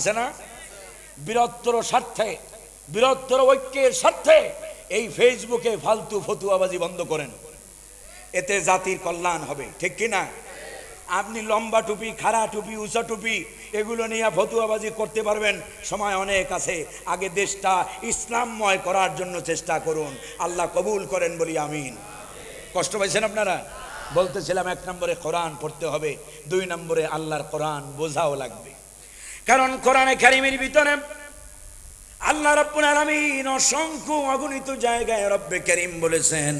আছে না? বৃহত্তর স্বার্থে বৃহত্তর ঐক্যের স্বার্থে এই ফেসবুকে ফালতু ফতুয়াবাজি বন্ধ করেন। এতে জাতির কল্যাণ হবে, ঠিক কি না আপনি লম্বা টুপি, খাড়া টুপি, উঁচা টুপি, এগুলো নিয়ে ফতুয়াবাজি করতে পারবেন। সময় অনেক আছে। আগে দেশটা ইসলামময় করার জন্য চেষ্টা করুন। আল্লাহ কবুল করেন বলি আমিন। কষ্ট পাইছেন আপনারা? বলতেছিলাম, এক নম্বরে কোরআন পড়তে হবে, দুই নম্বরে আল্লাহর কোরআন বোঝাও লাগবে। কারণ কোরআনে কারিমের ভিতরে আল্লাহ রাব্বুল আলামিন অসংখ্য অগণিত জায়গায় রব্বে করিম বলেছেন,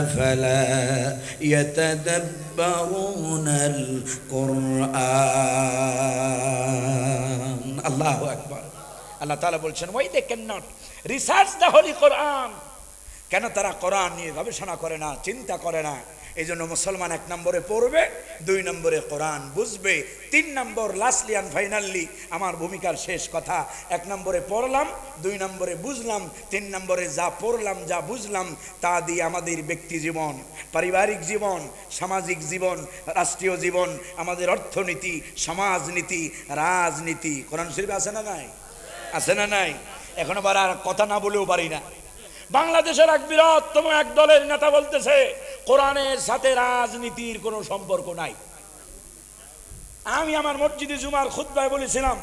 আফালা ইয়াতাদাব্বারুনাল কুরআন আল্লাহু আকবার। আল্লাহ তাআলা বলছেন why they can not research the holy Quran. কেন তারা কোরআন নিয়ে গবেষণা করে না, চিন্তা করে না? এই জন্য মুসলমান এক নম্বরে পড়বে, দুই নম্বরে কোরআন বুঝবে, তিন নম্বর লাস্টলি অ্যান্ড ফাইনালি আমার ভূমিকার শেষ কথা। এক নম্বরে পড়লাম, দুই নম্বরে বুঝলাম, তিন নম্বরে যা পড়লাম, যা বুঝলাম, তা দিয়ে আমাদের ব্যক্তি জীবন, পারিবারিক জীবন, সামাজিক জীবন, রাষ্ট্রীয় জীবন, আমাদের অর্থনীতি, সমাজনীতি, রাজনীতি। কোরআন শরীফ আছে না নাই? আছে না নাই? এখন আবার আর কথা না বলেও পারি না। বাংলাদেশের এক বৃহত্তম এক দলের নেতা বলতেছে কোরআনের সাথে রাজনীতির কোনো সম্পর্ক নাই। আমি আমার মসজিদে জুমার খুদ্ায় বলেছিলাম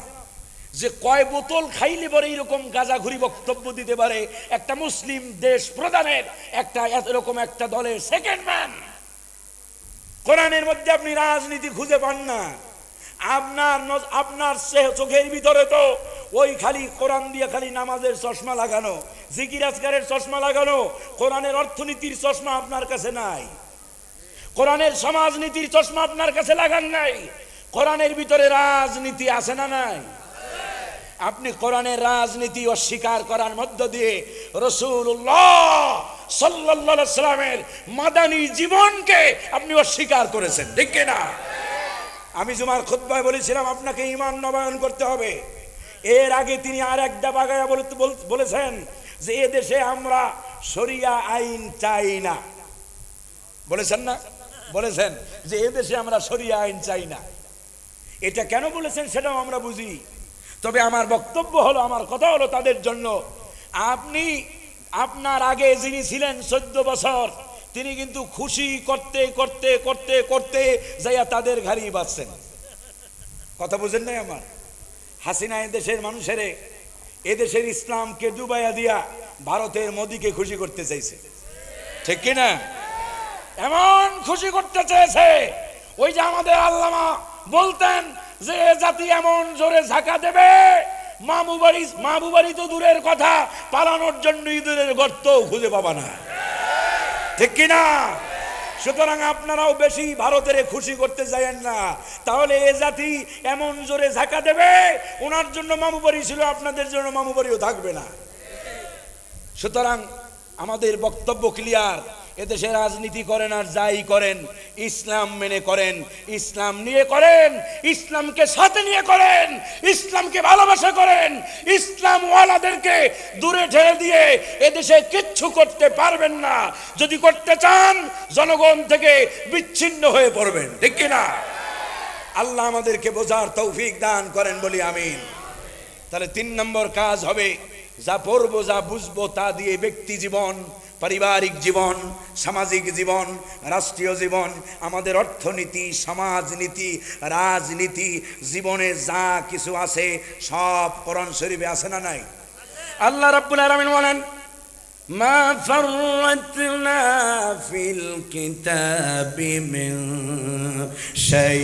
যে কয় বোতল খাইলে পরে এরকম গাজাঘুরি বক্তব্য দিতে পারে? একটা মুসলিম দেশ প্রধানের, একটা এরকম একটা দলের সেকেন্ড ম্যান কোরআনের মধ্যে আপনি রাজনীতি খুঁজে পান না। আপনার আপনার চোখের ভিতরে তো ওই খালি কোরআন দিয়ে খালি নামাজের চশমা লাগানো। জিকির আজকারের চশমা লাগানো, কোরআনের অর্থনীতির চশমা আপনার কাছে নাই। কোরআনের সমাজনীতির চশমা আপনার কাছে লাগান নাই। কোরআনের ভিতরে রাজনীতি আছে না নাই? আপনি কোরআনের রাজনীতি অস্বীকার করার মধ্য দিয়ে রসুল্লাহ সাল্লাহ সাল্লামের মাদানী জীবনকে আপনি অস্বীকার করেছেন, ঠিক না আমি জুমার খুদ্ায় বলেছিলাম, আপনাকে ইমান নবায়ন করতে হবে। এর আগে তিনি আর একটা বাগায়া বলেছেন যে এ দেশে আমরা সরিয়া আইন চাই না। বলেছেন না? বলেছেন যে এ দেশে আমরা সরিয়া আইন চাই না। এটা কেন বলেছেন সেটাও আমরা বুঝি। তবে আমার বক্তব্য হলো, আমার কথা হলো তাদের জন্য। আপনি, আপনার আগে যিনি ছিলেন চোদ্দ বছর, তিনি কিন্তু খুশি করতে করতে করতে করতে যাইয়া তাদের ঘাড়ি বাঁচছেন কথা বুঝেন নাই আমার? হাসিনা দেশের মানুষেরে এদেশের ইসলামকে ডুবাইয়া দিয়া ভারতের মোদিকে খুশি করতে চাইছে। ঠিক কিনা? এমন খুশি করতে চেয়েছে, ওই যে আমাদের আল্লামা বলতেন যে জাতি এমন জোরে ঝাঁকা দেবে, মামু বাড়ি তো দূরের কথা, পালানোর জন্য ইঁদুরের গর্ত খুঁজে পাবা না। ঠিক কিনা? সুতরাং আপনারাও বেশি ভারতের খুশি করতে যায়েন না। তাহলে এ জাতি এমন জোরে ঝাঁকা দেবে, ওনার জন্য মামু বাড়ি ছিল, আপনাদের জন্য মামু বাড়িও থাকবে না। সুতরাং আমাদের বক্তব্য ক্লিয়ার এদেশে রাজনীতি করেন আর যাই করেন, ইসলাম মেনে করেন, ইসলাম নিয়ে করেন, ইসলামকে সাথে নিয়ে করেন, ইসলামকে ভালোবাসা করেন ইসলাম ওয়ালাদেরকে দূরে ঠেলে দিয়ে এদেশে কিচ্ছু করতে পারবেন না। যদি করতে চান, জনগণ থেকে বিচ্ছিন্ন হয়ে পড়বেন, ঠিক কিনা আল্লাহ আমাদেরকে বোঝার তৌফিক দান করেন বলি আমিন। তাহলে তিন নম্বর কাজ হবে, যা পড়ব, যা বুঝব তা দিয়ে ব্যক্তি জীবন পারিবারিক জীবন সামাজিক জীবন রাষ্ট্রীয় জীবন আমাদের অর্থনীতি সমাজনীতি রাজনীতি জীবনে যা কিছু আছে সব কোরআন শরীফে আছে না নাই? আল্লাহ রাব্বুল আলামিন বলেন মা ফাররাতনা ফিল কিতাবি মিন শাই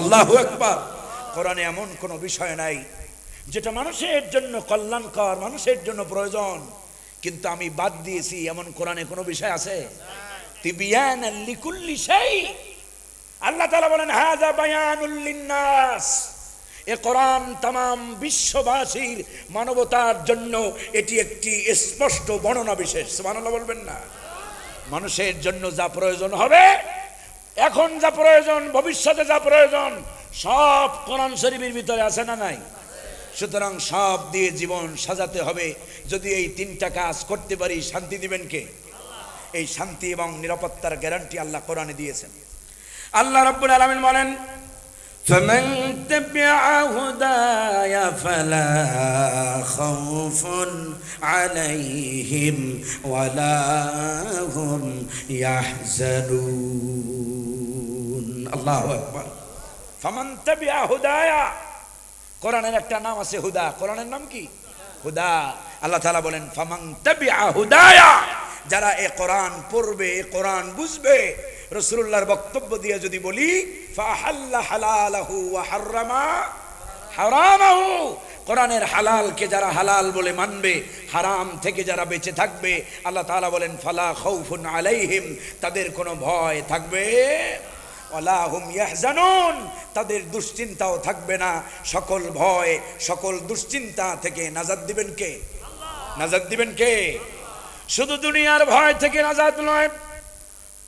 আল্লাহু আকবার। কোরআনে এমন কোনো বিষয় নাই যেটা মানুষের জন্য কল্যাণকর মানুষের জন্য প্রয়োজন। কিন্তু আমি বাদ দিয়েছি, এমন কোরআনে কোনো বিষয় আছে? আল্লাহ তাআলা বলেন, হাযা বায়ানুল লিন্নাস। এ কোরআন তাম বিশ্ববাসীর মানবতার জন্য এটি একটি স্পষ্ট বর্ণনা বিশেষ। সুবহানাল্লাহ বলবেন না। মানুষের জন্য যা প্রয়োজন হবে, এখন যা প্রয়োজন, ভবিষ্যতে যা প্রয়োজন, সব কোরআন শরীফের ভিতরে আছে না নাই? সুতরাং সব দিয়ে জীবন সাজাতে হবে। যদি এই তিনটা কাজ করতে পারি শান্তি দিবেন কে এই শান্তি এবং নিরাপত্তার গ্যারান্টি আল্লাহ কোরআনে দিয়েছেন আল্লাহ রাব্বুল আলামিন বলেন فمن تبع هداي فلا خوف عليهم ولا هم يحزنون الله أكبر فمن تبع هدايا কোরআনের একটা নাম আছে হুদা কোরআনের নাম কি হুদা আল্লাহ তালা বলেন তাবিআ হুদায়া যারা এ কোরআন পড়বে, এ কোরআন বুঝবে রসুল্লাহর বক্তব্য দিয়ে যদি বলি কোরআনের হালালকে যারা হালাল বলে মানবে, হারাম থেকে যারা বেঁচে থাকবে, আল্লাহ তালা বলেন, ফালা খৌফুন আলাইহিম তাদের কোনো ভয় থাকবে তাদের দুশ্চিন্তাও থাকবে না। সকল ভয়, সকল দুশ্চিন্তা থেকে নাজাদ দিবেন কে? নাজাদ দিবেন কে? শুধু দুনিয়ার ভয় থেকে নাজাদ নয়,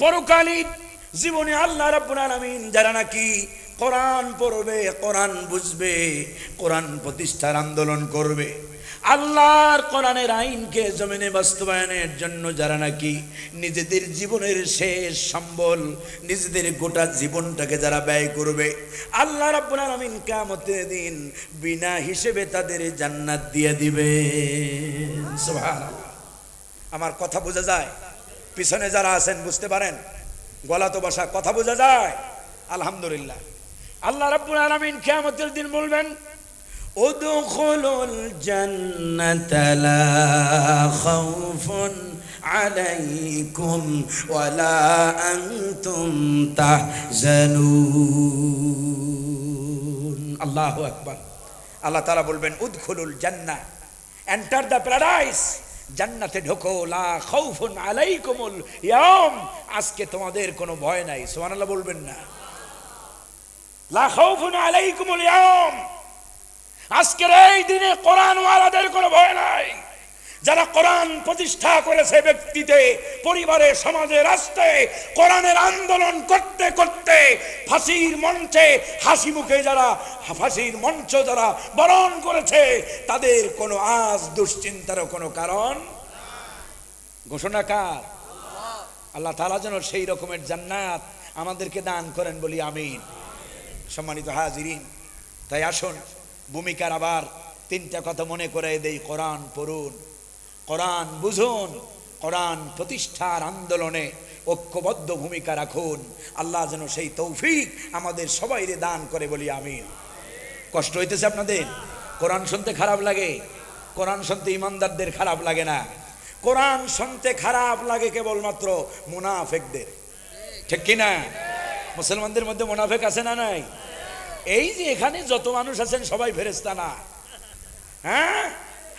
পরকালীন জীবনে আল্লাহ রাব্বুল আলামিন যারা নাকি কোরআন পড়বে, কোরআন বুঝবে, কোরআন প্রতিষ্ঠার আন্দোলন করবে। আল্লাহর কোরআনের আইনকে জমিনে বাস্তবায়নের জন্য যারা নাকি নিজেদের জীবনের শেষ সম্বল, নিজেদের গোটা জীবনটাকে যারা ব্যয় করবে, আল্লাহ রাব্বুল আলামিন কিয়ামতের দিন বিনা হিসেবে তাদের জান্নাত দিয়ে দিবে। আমার কথা বোঝা যায়? পিছনে যারা আছেন, বুঝতে পারেন? গলা তো বসা, কথা বোঝা যায়? আলহামদুলিল্লাহ। আল্লাহ রাব্বুল আলামিন কিয়ামতের দিন বলবেন উদখুলুল জান্নাতা লা খাউফুন আলাইকুম ওয়ালা আনতুম তাহজানুন আল্লাহু আকবার আল্লাহ তাআলা বলবেন উদখুলুল জান্নাহ এন্টার দ্য প্যারাডাইস জান্নাতে ঢোকো, লা খাউফুন আলাইকুমুল ইয়াম আজকে তোমাদের কোনো ভয় নাই, সুবহানাল্লাহ বলবেন না। লা খাউফুন আলাইকুমুল ইয়াম আজকের এই দিনে কোরআন ওয়ালাদের কোনো ভয় নাই। যারা কোরআন প্রতিষ্ঠা করেছে ব্যক্তিতে, পরিবারে, সমাজে রাস্তায় কোরআনের আন্দোলন করতে করতে ফাঁসির মঞ্চে হাসি মুখে যারা, ফাঁসির মঞ্চ যারা বরণ করেছে, তাদের কোনো আজ দুশ্চিন্তারও কোনো কারণ ঘোষণা কার? আল্লাহ তালা যেন সেই রকমের জান্নাত আমাদেরকে দান করেন বলি আমিন। সম্মানিত হাজিরিন, তাই আসুন। ভূমিকার আবার তিনটা কথা মনে করে দেই, কোরআন পড়ুন। কোরআন বুঝুন, কোরআন প্রতিষ্ঠার আন্দোলনে ঐক্যবদ্ধ ভূমিকা রাখুন। আল্লাহ যেন সেই তৌফিক আমাদের সবাইরে দান করে বলি আমি কষ্ট হইতেছে আপনাদের? কোরআন শুনতে খারাপ লাগে। কোরআন শুনতে ইমানদারদের খারাপ লাগে না। কোরআন শুনতে খারাপ লাগে কেবলমাত্র মুনাফেকদের। ঠিক কিনা? মুসলমানদের মধ্যে মুনাফেক আছে না নাই? এই যে এখানে যত মানুষ আছেন, সবাই ফেরেস্তা না। হ্যাঁ?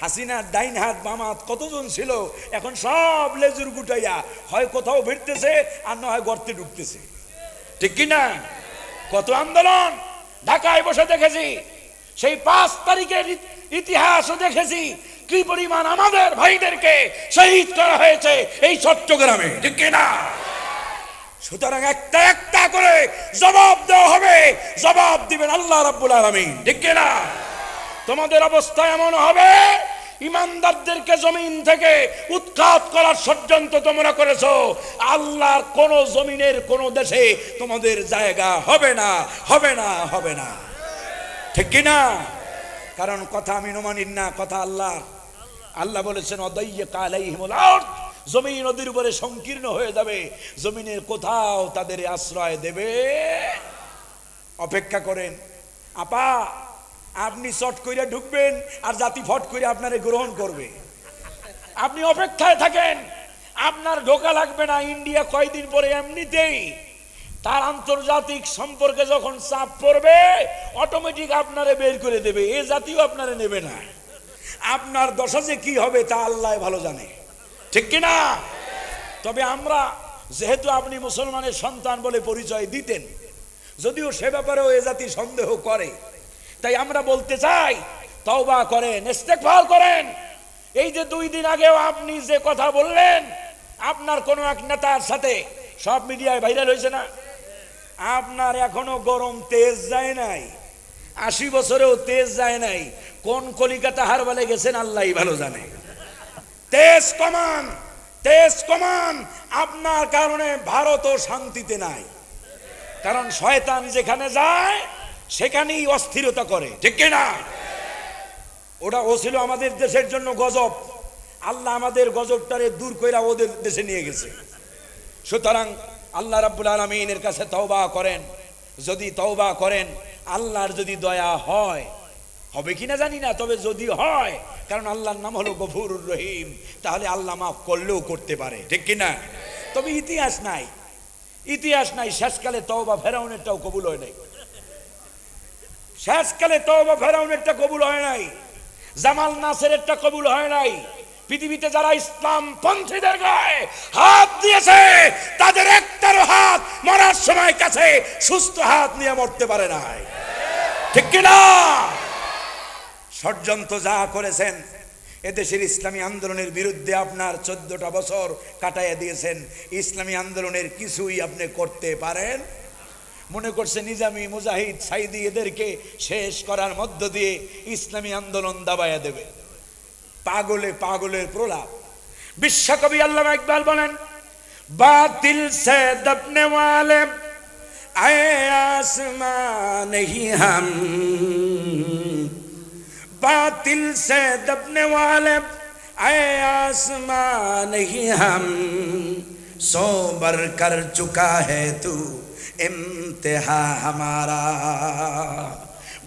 হাসিনা ডাইন হাত বাম হাত কতজন ছিল? এখন সব লেজুর গুটাইয়া হয় কোথাও ভিড়তেছে আর না হয় গর্তে ঢুকতেছে। ঠিক কি না? কত আন্দোলন! ঢাকায় বসে দেখেছি, সেই পাঁচ তারিখের ইত- ইতিহাসও দেখেছি, কি পরিমাণ আমাদের ভাইদেরকে শহীদ করা হয়েছে এই চট্টগ্রামে। ঠিক কি না? সুতরাং একটা একটা করে জবাব দেওয়া হবে। জবাব দিবেন আল্লাহ রাব্বুল আলামিন। ঠিক না তোমাদের অবস্থা এমন হবে, ইমানদারদেরকে জমিন থেকে উৎখাত করার ষড়যন্ত্র তোমরা করেছ। আল্লাহর কোন জমিনের কোন দেশে তোমাদের জায়গা হবে না হবে না হবে না। ঠিক কি না কারণ কথা আমি নোমানির না, কথা আল্লাহ আল্লাহ বলেছেন অদయ్য কালাইহিমুল আরদ জমিন নদীর উপরে সংকীর্ণ হয়ে যাবে। জমিনের কোথাও তাদের আশ্রয় দেবে। অপেক্ষা করেন। আপা, আপনি চট কইরা ঢুকবেন আর জাতি ফট করে আপনারে গ্রহণ করবে। আপনি অপেক্ষায় থাকেন। আপনার ঢোকা লাগবে না। ইন্ডিয়া কয়দিন পরে এমনিতেই তার আন্তর্জাতিক সম্পর্কে যখন চাপ পড়বে অটোমেটিক আপনারে বের করে দেবে। এ জাতিও আপনারে নেবে না। আপনার দশা যে কি হবে তা আল্লাহ ভালো জানে। ঠিক কি না? তবে আমরা যেহেতু আপনি মুসলমানের সন্তান বলে পরিচয় দিতেন যদিও সে ব্যাপারেও এ জাতি সন্দেহ করে, তাই আমরা বলতে চাই, তওবা করেন, ইস্তেগফার করেন। এই যে দুই দিন আগেও আপনি যে কথা বললেন, আপনার কোনো এক নেতার সাথে, সব মিডিয়ায় ভাইরাল হয়েছে না? আপনার এখনও গরম তেজ যায় নাই, আশি বছরেও তেজ যায় নাই, কোন কলিকাতা হারবালে গেছেন আল্লাহই ভালো জানে। তেজ কমান তেজ কমান, আপনার কারণে ভারতও শান্তিতে নাই। কারণ শয়তান যেখানে যায়, সেখানেই অস্থিরতা করে। ঠিক কি না? ওটা ও ছিল আমাদের দেশের জন্য গজব। আল্লাহ আমাদের গজবটারে দূর কইরা ওদের দেশে নিয়ে গেছে। সুতরাং আল্লাহ রাব্বুল আলমিনের কাছে তওবা করেন। যদি তওবা করেন, আল্লাহর যদি দয়া হয়, হবে কি না জানি না, তবে যদি হয়, কারণ আল্লাহর নাম হলো গফুরুর রহিম। তাহলে আল্লাহ মাফ করলেও করতে পারে। ঠিক কিনা? তবে ইতিহাস নাই। ইতিহাস নাই, শেষকালে তওবা ফেরাউনেরটাও কবুল হয় নাই। শেষকালে তওবা ফেরাউনেরটা কবুল হয় নাই, জামাল নাসেরেরটা কবুল হয় নাই। পৃথিবীতে যারা ইসলাম পন্থীদের গায়ে হাত দিয়েছে, তাদের একটারও হাত মরার সময় কাছে, সুস্থ হাত নিয়ে মরতে পারে নাই। ঠিক কিনা? ষড়যন্ত্র যা করেছেন এদেশের ইসলামী আন্দোলনের বিরুদ্ধে আপনার চোদ্দটা বছর কাটাইয়া দিয়েছেন ইসলামী আন্দোলনের কিছুই আপনি করতে পারেন মনে করছে নিজামি মুজাহিদ সাইদি এদেরকে শেষ করার মধ্য দিয়ে ইসলামী আন্দোলন দাবাইয়া দেবে পাগলে পাগলের প্রলাপ বিশ্বকবি আল্লামা ইকবাল বলেন বাতিল সে দবনে ওয়ালে আয়ে আসমান नहीं हम बातिल से दबने वाले आए आसमां नहीं हम सो बर कर चुका है तू इम्तिहा हमारा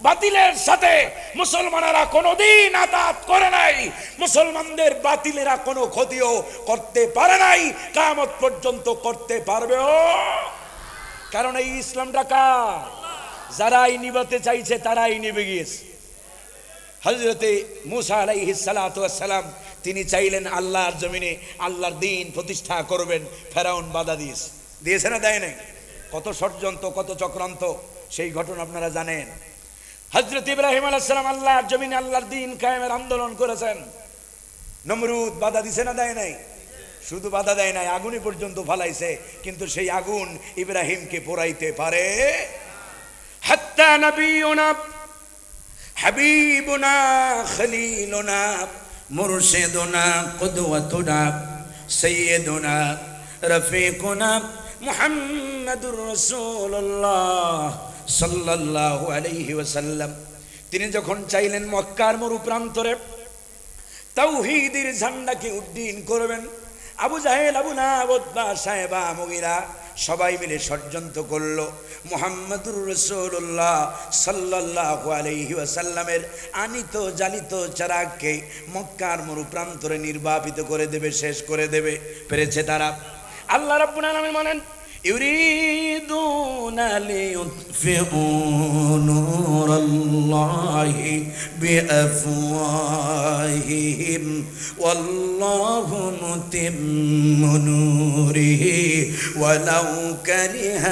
বাতিলের সাথে মুসলমানেরা কোনোদিন আতাত করে নাই মুসলমানদের বাতিলেরা কোনো ক্ষতিও করতে পারে নাই কামত পর্যন্ত করতে পারবেও কারণ এই ইসলামটা কার যারাই নিবাতে চাইছে তারাই নিবে গিয়েছে হজরতে মুসা আলাইহিসালাম তিনি চাইলেন আল্লাহর জমিনে আল্লাহর দিন প্রতিষ্ঠা করবেন, ফেরাউন বাধা দিয়েছে। দিয়েছে না দেয় নাই? কত ষড়যন্ত্র, কত চক্রান্ত, সেই ঘটনা আপনারা জানেন। হজরত ইব্রাহিম আলাইসালাম আল্লাহর জমিনে আল্লাহর দিন কায়েমের আন্দোলন করেছেন। নমরুদ বাধা দিছে না দেয় নাই? শুধু বাধা দেয় নাই আগুনই পর্যন্ত ফালাইছে, কিন্তু সেই আগুন ইব্রাহিমকে পোড়াইতে পারে। হাত্তা নবীনা হাবিবুনা, খলিলুনা, মুরশিদুনা, কুদওয়াতুনা, সাইয়্যিদুনা, রফিকুনা, মুহাম্মাদুর রাসূলুল্লাহ সাল্লাল্লাহু আলাইহি ওয়াসাল্লাম। তিনি যখন চাইলেন মক্কার মরু প্রান্তরে তাওহীদের ঝান্ডাকে উড্ডীন করবেন, আবু জাহেল, আবু না সাহেবা মগিরা সবাই মিলে ষড়যন্ত্র করল। মোহাম্মদুর রসুল্লাহ সাল্লাহ আলহি আসাল্লামের আনিত জালিত চারাককে মক্কার মরু প্রান্তরে নির্বাপিত করে দেবে, শেষ করে দেবে। পেরেছে তারা। আল্লাহ রাব্বুল আলামিন বলেন يريدون ليطفئوا نور الله بأفواههم والله متم نوره ولو كره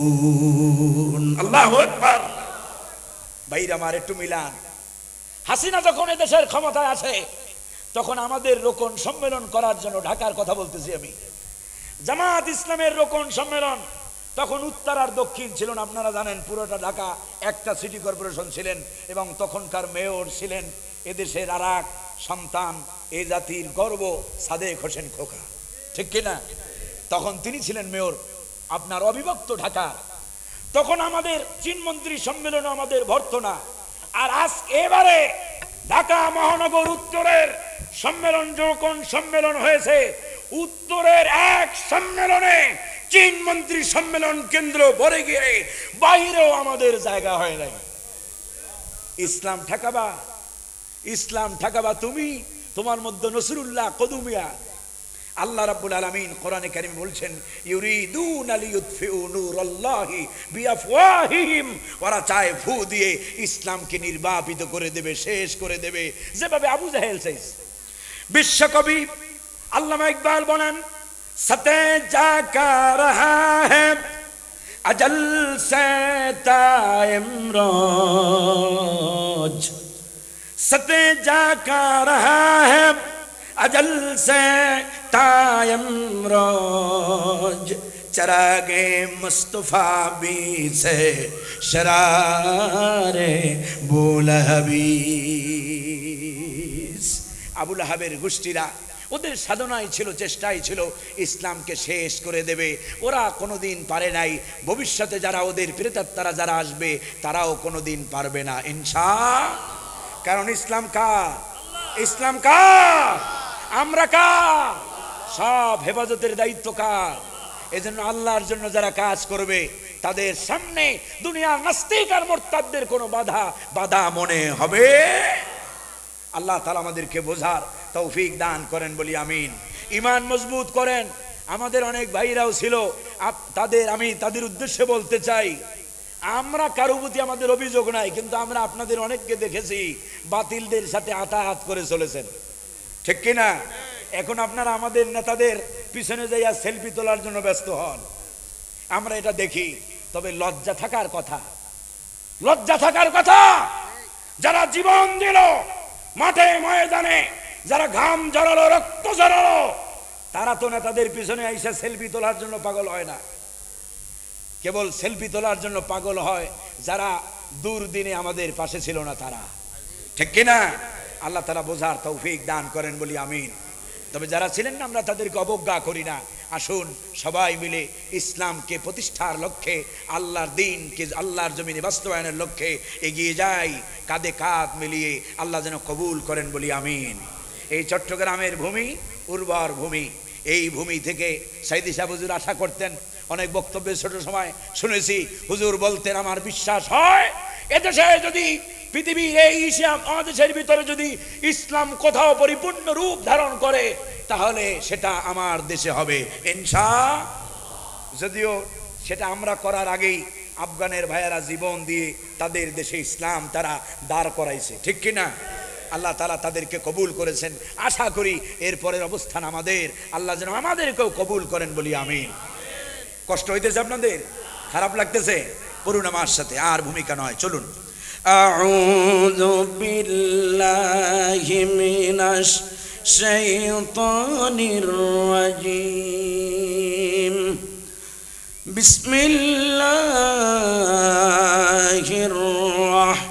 الكافرون الله أكبر বাইরে আমার একটু মিলান হাসিনা যখন এদেশের ক্ষমতায় আছে তখন আমাদের রোকন সম্মেলন করার জন্য ঢাকার কথা বলতেছি আমি জামাত ইসলামের রোকন সম্মেলন। তখন উত্তর আর দক্ষিণ ছিল না। আপনারা জানেন, পুরোটা ঢাকা, একটা সিটি কর্পোরেশন ছিলেন এবং তখনকার মেয়র ছিলেন এদেশের আর এক সন্তান, এ জাতির গর্ব, সাদেক হোসেন খোকা। ঠিক কিনা? তখন তিনি ছিলেন মেয়র আপনার অবিভক্ত ঢাকা। তখন আমাদের চীনমন্ত্রী সম্মেলন আমাদের ভর্তনা। আর আজ এবারে ঢাকা মহানগর উত্তরের সম্মেলন যখন সম্মেলন হয়েছে। উত্তরের এক সম্মেলনে চীন মন্ত্রী সম্মেলন কেন্দ্র ভরে গিয়ে বাইরেও আমাদের জায়গা হয় নাই। ইসলাম ঠেকাবা ইসলাম ঠেকাবা তুমি, তোমার মধ্যে নসরুল্লাহ কদুমিয়া। আল্লাহ রাব্বুল আলামিন কোরআনে কারীম বলছেন, ইউরিদুন লিইউতফিউ নূরাল্লাহি বিআফওয়াহিহিম ওরা চায় ফু দিয়ে ইসলামকে নির্বাপিত করে দেবে, শেষ করে দেবে। যেভাবে আবু জাহেল চাইছে। বিশ্বকবি আল্লামা ইকবাল বলেন, সতে যা রহা হে অজল সে তাইমরোজ সতে যা রহা হে অজল সে তাইমরোজ چراغ مصطفیٰ بھی سے شرار بولہبیس আবুল হাবের গোষ্ঠীরা ওদের সাধনাই ছিল, চেষ্টাই ছিল, ইসলামকে শেষ করে দেবে। ওরা কোনোদিন পারে নাই। ভবিষ্যতে যারা ওদের প্রেতাত্মারা যারা আসবে, তারাও কোনোদিন পারবে না ইনসা কারণ ইসলাম কার? ইসলাম কার? আমরা কার? সব হেফাজতের দায়িত্ব কার? এজন্য আল্লাহর জন্য যারা কাজ করবে, তাদের সামনে দুনিয়ার নাস্তিক আর মোরতাদদের কোনো বাধা বাধা মনে হবে? আল্লাহ তালা আমাদেরকে বোঝার তৌফিক দান করেন বলি আমিন। ইমান মজবুত করেন। আমাদের অনেক ভাইরাও ছিল। তাদের আমি তাদের উদ্দেশ্যে বলতে চাই, আমরা কারও প্রতি আমাদের অভিযোগ নাই, কিন্তু আমরা আপনাদের অনেককে দেখেছি, বাতিলদের সাথে আতাহাত করে চলেছেন। ঠিক কিনা এখন আপনারা আমাদের নেতাদের পিছনে যাইয়া সেলফি তোলার জন্য ব্যস্ত হন। আমরা এটা দেখি, তবে লজ্জা থাকার কথা। লজ্জা থাকার কথা! যারা জীবন দিল মাঠে ময়দানে যারা ঘাম জড়ালো, রক্ত জড়ালো, তারা তো নেতাদের পিছনে আইসা সেলফি তোলার জন্য পাগল হয় না। কেবল সেলফি তোলার জন্য পাগল হয় যারা দুর্দিনে আমাদের পাশে ছিল না তারা। ঠিক কিনা আল্লাহ তারা বোঝার তৌফিক দান করেন বলি আমিন। তবে যারা ছিলেন না, আমরা তাদেরকে অবজ্ঞা করি না। আসুন, সবাই মিলে ইসলামকে প্রতিষ্ঠার লক্ষ্যে, আল্লাহর দিনকে, আল্লাহর জমিনে বাস্তবায়নের লক্ষ্যে এগিয়ে যাই, কাঁধে কাঁধ মিলিয়ে আল্লাহ যেন কবুল করেন বলি আমিন। এই চট্টগ্রামের ভূমি, উর্বর ভূমি। এই ভূমি থেকে সাইদি সাহেব হুজুর আশা করতেন, অনেক বক্তব্যে ছোট সময় শুনেছি, হুজুর বলতেন, আমার বিশ্বাস হয়, এদেশে যদি পৃথিবীর এই ইসলাম আমাদের ভিতরে যদি ইসলাম কোথাও পরিপূর্ণ রূপ ধারণ করে, তাহলে সেটা আমার দেশে হবে। ইনশা যদিও সেটা আমরা করার আগেই আফগানের ভাইয়েরা জীবন দিয়ে তাদের দেশে ইসলাম তারা দাঁড় করাইছে, ঠিক কিনা? আল্লাহ তালা তাদেরকে কবুল করেছেন আশা করি এরপরের অবস্থান আমাদের আল্লাহ যেন আমাদেরকেও কবুল করেন বলি আমি কষ্ট হইতেছে আপনাদের খারাপ লাগতেছে পড়ুন আমার সাথে আর ভূমিকা নয় চলুন أعوذ بالله من الشيطان الرجيم بسم الله الرحمن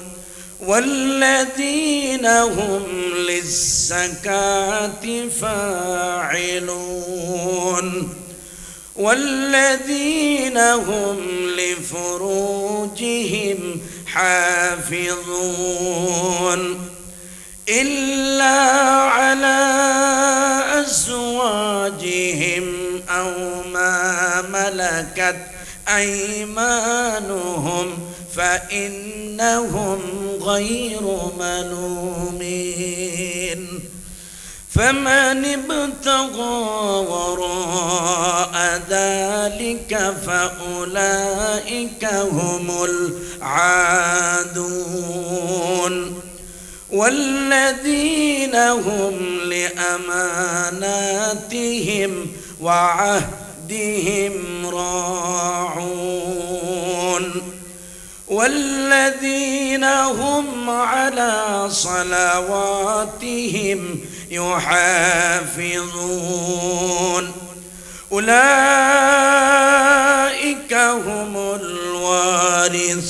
والذين هم للزكاة فاعلون والذين هم لفروجهم حافظون إلا على أزواجهم أو ما ملكت أيمانهم فإنهم غير ملومين فمن ابتغى وراء ذلك فأولئك هم العادون والذين هم لأماناتهم وعهدهم راعون والذين هم على صلواتهم يحافظون. أولئك هم الوارثون.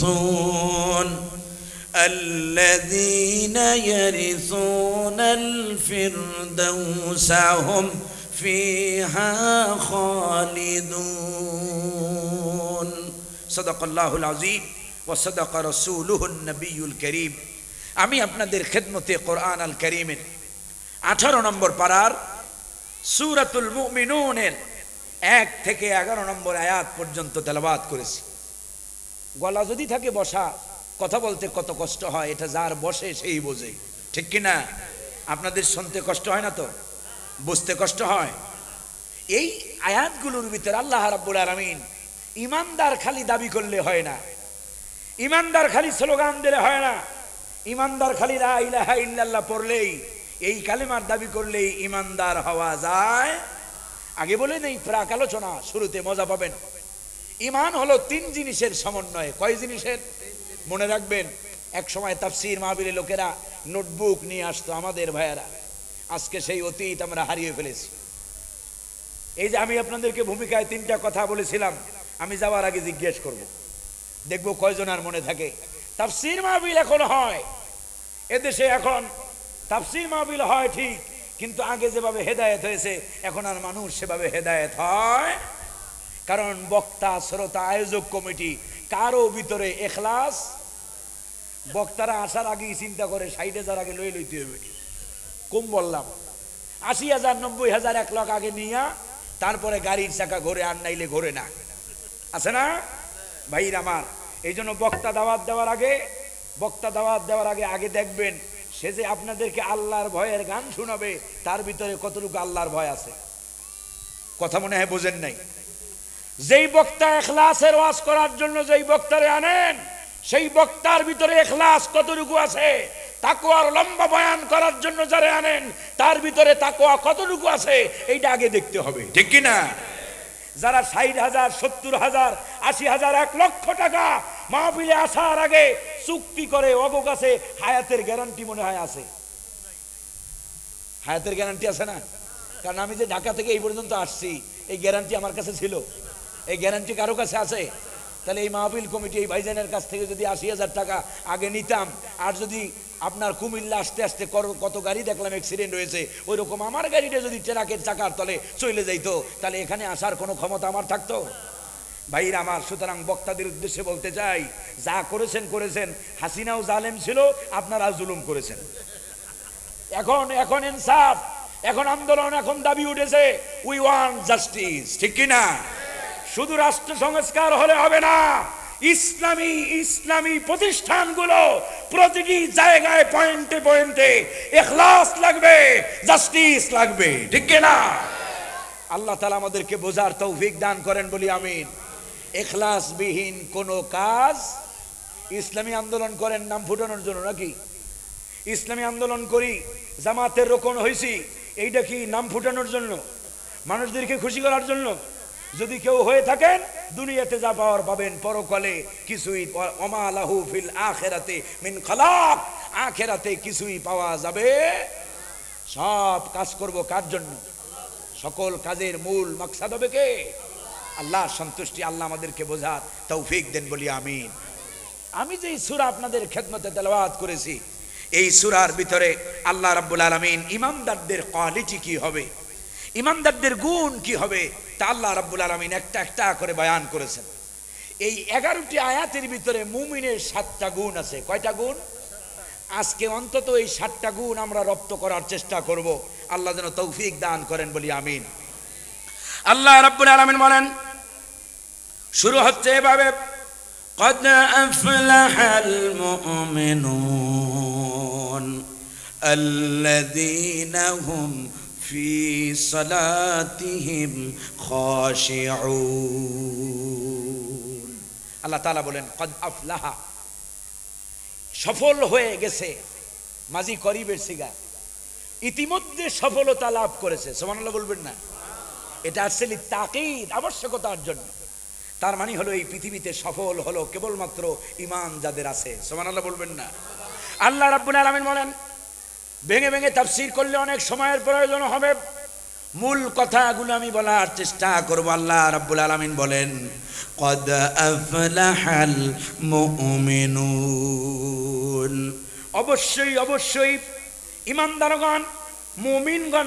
الذين يرثون الفردوس هم فيها خالدون. صدق الله العظيم. ওসদাক রসুলুহন নবীল করিম। আমি আপনাদের খেদমতে কোরআন আল করিমের আঠারো নম্বর পাড়ার সুরাতুল মুমিনুনের এক থেকে এগারো নম্বর আয়াত পর্যন্ত তেলবাদ করেছি। গলা যদি থাকে বসা, কথা বলতে কত কষ্ট হয়, এটা যার বসে সেই বোঝে। ঠিক কিনা আপনাদের শুনতে কষ্ট হয় না তো? বুঝতে কষ্ট হয়? এই আয়াতগুলোর ভিতরে আল্লাহ রাব্বুল আলমিন ইমানদার খালি দাবি করলে হয় না। ইমানদার খালি স্লোগান দিলে হয় না। ইমানদার খালি লা ইলাহা ইল্লাল্লাহ পড়লেই, এই কালেমার দাবি করলেই ইমানদার হওয়া যায়। আগে বলে নেই, প্রাক আলোচনা, শুরুতে মজা পাবেন। ইমান হলো তিন জিনিসের সমন্বয়। কয় জিনিসের? মনে রাখবেন, এক সময় তাফসির মাহবিলের লোকেরা নোটবুক নিয়ে আসতো আমাদের ভাইয়েরা। আজকে সেই অতীত আমরা হারিয়ে ফেলেছি। এই যে আমি আপনাদেরকে ভূমিকায় তিনটা কথা বলেছিলাম, আমি যাওয়ার আগে জিজ্ঞেস করব। দেখব কয়জনের মনে থাকে। তাফসির মাহবিল এখন হয়। এদেশে এখন তাফসির মাহবিল হয় ঠিক, কিন্তু আগে যেভাবে হেদায়েত হয়েছে, এখন আর মানুষ সেভাবে হেদায়েত হয়। কারণ বক্তা, শ্রোতা, আয়োজক কমিটি, কারও ভিতরে এখলাস, বক্তারা আসার আগেই চিন্তা করে, ষাট হাজার আগে লই লইতে হবে। কম বললাম। আশি হাজার, নব্বই হাজার, এক লাখ আগে নিয়া, তারপরে গাড়ির চাকা ঘোরে, আর নাইলে ঘোরে না। আছে না? ভাইর আমার, এই জন্য বক্তা দাওয়াত দেওয়ার আগে, বক্তা দাওয়াত দেওয়ার আগে আগে দেখবেন, সে যে আপনাদেরকে আল্লাহর ভয়ের গান শোনাবে, তার ভিতরে কতটুকু আল্লাহর ভয় আছে? কথা মনে হয় বোঝেন নাই? যেই বক্তা এখলাসের ওয়াজ করার জন্য যেই বক্তারে আনেন, সেই বক্তার ভিতরে এখলাস কতটুকু আছে তাকোয়ার লম্বা বয়ান করার জন্য যারা আনেন, তার ভিতরে তাকোয়া কতটুকু আছে, এইটা আগে দেখতে হবে, ঠিক কি না যারা ষাট হাজার, সত্তর হাজার, আশি হাজার, এক লক্ষ টাকা মাহফিলে আসার আগে চুক্তি করে অগো কাছে হায়াতের গ্যারান্টি মনে হয় আছে। হায়াতের গ্যারান্টি আছে না? কারণ আমি যে ঢাকা থেকে এই পর্যন্ত আসছি, এই গ্যারান্টি আমার কাছে ছিল। এই গ্যারান্টি কারও কাছে আছে? তাহলে এই মাহফিল কমিটি, এই ভাইজানের কাছ থেকে যদি আশি হাজার টাকা আগে নিতাম, আর যদি আপনার কুমিল্লা আসতে আসতে কত গাড়ি দেখলাম অ্যাক্সিডেন্ট হয়েছে ওই রকম আমার গাড়িটা যদি ট্রাকের চাকার তলে চলে যাইতো, তাহলে এখানে আসার কোনো ক্ষমতা আমার থাকতো? ভাইরা আমার, সুতরাং বক্তাদের উদ্দেশ্যে বলতে চাই, যা করেছেন করেছেন। হাসিনাও জালেম ছিল আপনারা জুলুম করেছেন। এখন এখন ইনসাফ, এখন আন্দোলন, এখন দাবি উঠেছে উই ওয়ান জাস্টিস ঠিক কি না শুধু রাষ্ট্র সংস্কার হলে হবে না, ইসলামী ইসলামী প্রতিষ্ঠানগুলো প্রতিটি জায়গায় পয়েন্টে পয়েন্টে এখলাস লাগবে, জাস্টিস লাগবে, ঠিক না? আল্লাহ তালা আমাদেরকে বোঝার তৌফিক দান করেন বলি আমিন। এখলাসবিহীন কোনো কাজ ইসলামী আন্দোলন করেন নাম ফুটানোর জন্য নাকি? ইসলামী আন্দোলন করি, জামাতের রোকন হয়েছি এইটা কি নাম ফুটানোর জন্য? মানুষদেরকে খুশি করার জন্য? যদি কেউ হয়ে থাকেন, দুনিয়াতে যা পাওয়ার পাবেন পরকালে কিছুই অমা লাহু ফিল আখেরাতে মিন খালাক। আখেরাতে কিছুই পাওয়া যাবে সব কাজ করব কার জন্য? সকল কাজের মূল মাকসাদ হবে কে? আল্লাহ সন্তুষ্টি, আল্লাহ আমাদেরকে বোঝার তৌফিক দেন বলি আমিন। আমি যে সুরা আপনাদের খেদমতে তেলাওয়াত করেছি, এই সুরার ভিতরে আল্লাহ রাব্বুল আলামিন ইমানদারদের কোয়ালিটি কি হবে? ইমানদারদের গুণ কি হবে? তা আল্লাহ রাব্বুল আলামিন একটা একটা করে বয়ান করেছেন এই এগারোটি আয়াতের ভিতরে মুমিনের সাতটা গুণ আছে কয়টা গুণ আজকে অন্তত এই সাতটা গুণ আমরা রপ্ত করার চেষ্টা করব আল্লাহ যেন তৌফিক দান করেন বলি আমিন আল্লাহ রাব্বুল আলামিন বলেন শুরু হচ্ছে এভাবে قد أفلح المؤمنون الذين هم في صلاتهم خاشعون আল্লাহ তাআলা বলেন কদ আফলাহা সফল হয়ে গেছে মাঝি করিবের সিগা ইতিমধ্যে সফলতা লাভ করেছে সুবহানাল্লাহ বলবেন না এটা আসলে তাকিদ আবশ্যকতার জন্য তার মানে হলো এই পৃথিবীতে সফল হলো কেবলমাত্র ইমান যাদের আছে সুবহানাল্লাহ বলবেন না আল্লাহ রাব্বুল আলামিন বলেন ভেঙে ভেঙে তাফসির করলে অনেক সময়ের প্রয়োজন হবে। মূল কথাগুলো আমি বলার চেষ্টা করব, আল্লাহ রাব্বুল আলামিন বলেন, কদ আফলাহাল মুমিনুন। অবশ্যই অবশ্যই, ইমানদারগণ, মুমিনগণ